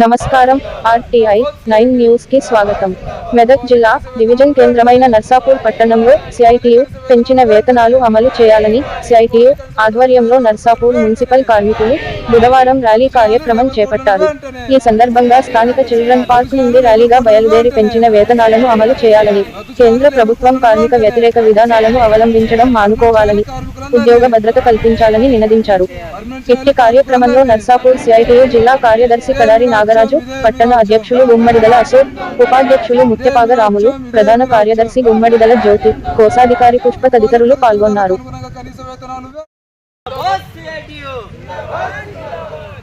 నమస్కారం RTI nine న్యూస్కి స్వాగతం. మెదక్ జిల్లా డివిజన్ కేంద్రమైన నర్సాపూర్ పట్టణంలో సిఐటియు పెంచిన వేతనాలు అమలు చేయాలని సిఐటియు ఆధ్వర్యంలో నర్సాపూర్ మున్సిపల్ కార్మికులు బుధవారం ర్యాలీ కార్యక్రమం చేపట్టారు. ఈ సందర్భంగా స్థానిక చిల్డ్రన్ పార్క్ నుండి ర్యాలీగా బయలుదేరి పెంచిన వేతనాలను అమలు చేయాలని కేంద్ర ప్రభుత్వం కార్మిక వ్యతిరేక విధానాలను అవలంబించడం మానుకోవాలని ఉద్యోగ భద్రత కల్పించాలని నినదించారు. ఇట్టి కార్యక్రమంలో నర్సాపూర్ సిఐటియు జిల్లా కార్యదర్శి కడారి నాగరాజు పట్టణ అధ్యక్షులు గుమ్మడిదల అశోక్ ఉపాధ్యక్షులు ముత్యపాగ రాములు ప్రధాన కార్యదర్శి గుమ్మడిదల జ్యోతి కోశాధికారి పుష్ప తదితరులు పాల్గొన్నారు.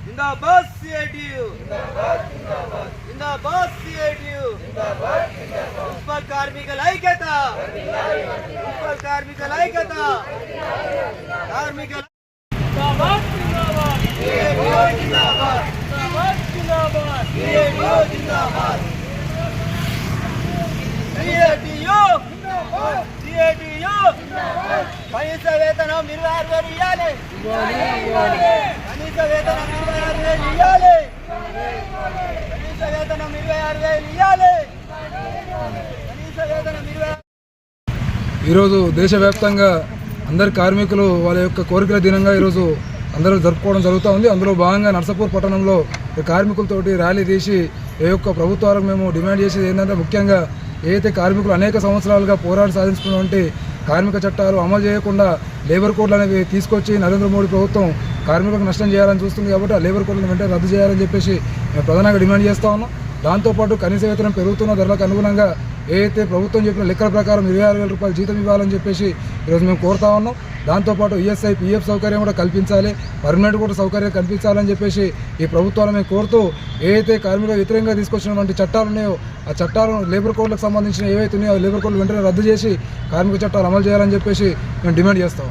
జిందాబాద్ కార్మికుల ఐక్యత మున్సిపల్ కార్మికుల ఐక్యత కార్మికుల కనీస వేతనం ఇరవై ఆరు వేలు ఇవ్వాలి కనీస వేతనం ఇరవై ఆరు వేలు ఇవ్వాలి కనీస వేతనం ఇరవై ఆరు వేలు ఇవ్వాలి కనీస వేతనం ఇరవై ఈరోజు దేశవ్యాప్తంగా అందరి కార్మికులు వాళ్ళ యొక్క కోరికల దినంగా ఈరోజు అందరూ జరుపుకోవడం జరుగుతూ ఉంది. అందులో భాగంగా నర్సపూర్ పట్టణంలో కార్మికులతోటి ర్యాలీ తీసి ఏ యొక్క ప్రభుత్వాలకు మేము డిమాండ్ చేసేది ఏంటంటే ముఖ్యంగా ఏదైతే కార్మికులు అనేక సంవత్సరాలుగా పోరాటం సాధించుకున్నటువంటి కార్మిక చట్టాలు అమలు చేయకుండా లేబర్ కోడ్లు అనేవి తీసుకొచ్చి నరేంద్ర మోడీ ప్రభుత్వం కార్మికులకు నష్టం చేయాలని చూస్తుంది కాబట్టి ఆ లేబర్ కోడ్లను వెంటనే రద్దు చేయాలని చెప్పేసి మేము ప్రధానంగా డిమాండ్ చేస్తా ఉన్నాం. దాంతోపాటు కనీస వేతనం పెరుగుతున్న ధరలకు అనుగుణంగా ఏదైతే ప్రభుత్వం చెప్పిన లెక్కల ప్రకారం ఇరవై ఆరు వేల రూపాయలు జీతం ఇవ్వాలని చెప్పేసి ఈరోజు మేము కోరుతా ఉన్నాం. దాంతోపాటు ఈఎస్ఐ పిఎఫ్ సౌకర్యం కూడా కల్పించాలి. పర్మనెంట్ కూడా సౌకర్యం కల్పించాలని చెప్పేసి ఈ ప్రభుత్వాన్ని మేము కోరుతూ ఏదైతే కార్మికుల వ్యతిరేకంగా తీసుకొచ్చినటువంటి చట్టాలు ఉన్నాయో ఆ చట్టాలను లేబర్ కోడ్లకు సంబంధించిన ఏవైతే ఉన్నాయో లేబర్ కోడ్లు వెంటనే రద్దు చేసి కార్మిక చట్టాలు అమలు చేయాలని చెప్పేసి మేము డిమాండ్ చేస్తాం